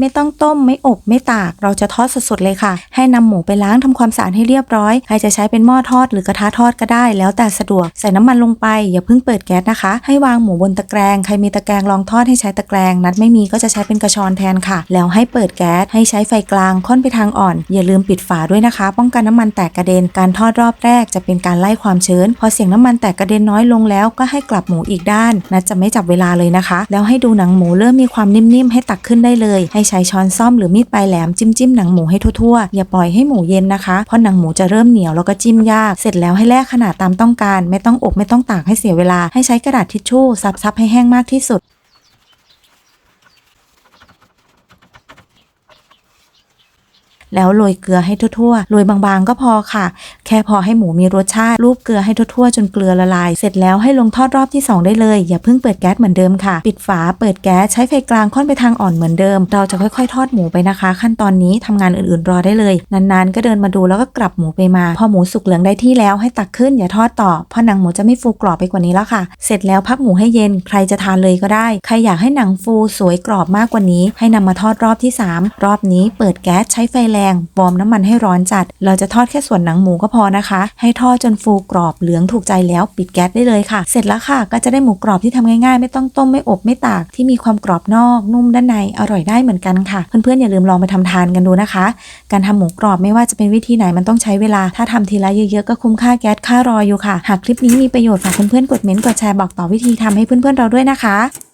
ไม่ต้องต้มไม่อบไม่ตาก เราจะทอดสดๆเลยค่ะ ให้นำหมูไปล้างทำความสะอาดให้เรียบร้อย ใครจะใช้เป็นหม้อทอดหรือกระทะทอดก็ได้ แล้วแต่สะดวก ใส่น้ำมันลงไป อย่าเพิ่งเปิดแก๊สนะคะ ให้วางหมูบนตะแกรงใครมีตะแกรงลองทอดให้ใช้ตะแกรงนัดไม่มีก็จะใช้เป็นกระชอนแทนค่ะ แล้วให้เปิดแก๊สให้ใช้ไฟกลางค่อนไปทางอ่อน อย่าลืมปิดฝาด้วยนะคะ ป้องกันน้ำมันแตกกระเด็นการทอดรอบแรกจะเป็นการไล่ความชื้นพอเสียงน้ำมันแตกกระเด็นน้อยลงแล้วก็ให้กลับหมูอีกด้านนัดจะไม่จับเวลาเลยนะคะ แล้วให้ดูหนังหมูเริ่มมีความนิ่มๆให้ตักขึ้นได้เลยให้ใช้ช้อนซ่อมหรือมีดปลายแหลมจิ้มจิ้มหนังหมูให้ทั่วๆ อย่าปล่อยให้หมูเย็นนะคะ เพราะหนังหมูจะเริ่มเหนียวแล้วก็จิ้มยาก เสร็จแล้วให้แลกขนาดตามต้องการ ไม่ต้องอบไม่ต้องตากให้เสียเวลา ให้ใช้กระดาษทิชชู่ซับๆให้แห้งมากที่สุด แล้วโรยเกลือให้ทั่วๆโรยบางๆ ก็พอค่ะ แค่พอให้หมูมีรสชาติรูปเกลือให้ทั่วๆ จนเกลือละลาย เสร็จแล้วให้ลงทอดรอบที่ 2 ได้เลย อย่าเพิ่งเปิดแก๊สเหมือนเดิมค่ะ ปิดฝาเปิดแก๊สใช้ไฟกลางค่อนไปทางอ่อนเหมือนเดิม เราจะค่อยๆ ทอดหมูไปนะคะ ขั้นตอนนี้ทำงานอื่นๆรอได้เลย นานๆ ก็เดินมาดูแล้วก็กลับหมูไปมา พอหมูสุกเหลืองได้ที่แล้วให้ตักขึ้นอย่าทอดต่อเพราะหนังหมูจะไม่ฟูกรอบไปกว่านี้แล้วค่ะ เสร็จแล้วพักหมูให้เย็นใครจะทานเลยก็ได้ ใครอยากให้หนังฟูสวยกรอบมากกว่านี้ ให้นำมาทอดรอบที่ 3 รอบนี้เปิดแก๊สใช้ไฟแรงวอร์มน้ำมันให้ร้อนจัด เราจะทอดแค่ส่วนหนังหมูก็พอนะคะ ให้ทอดจนฟูกรอบเหลืองถูกใจแล้วปิดแก๊สได้เลยค่ะ เสร็จแล้วค่ะ ก็จะได้หมูกรอบที่ทำง่ายๆ ไม่ต้องต้มไม่อบไม่ตากที่มีความกรอบนอกนุ่มด้านในอร่อยได้เหมือนกันค่ะ เพื่อนๆอย่าลืมลองไปทำทานกันดูนะคะ การทำหมูกรอบไม่ว่าจะเป็นวิธีไหนมันต้องใช้เวลา ถ้าทำทีละเยอะๆก็คุ้มค่าแก๊สค่ารออยู่ค่ะ หากคลิปนี้มีประโยชน์ฝากเพื่อนๆกดเม้นต์กดแชร์บอกต่อวิธีทำให้เพื่อนๆเราด้วยนะคะ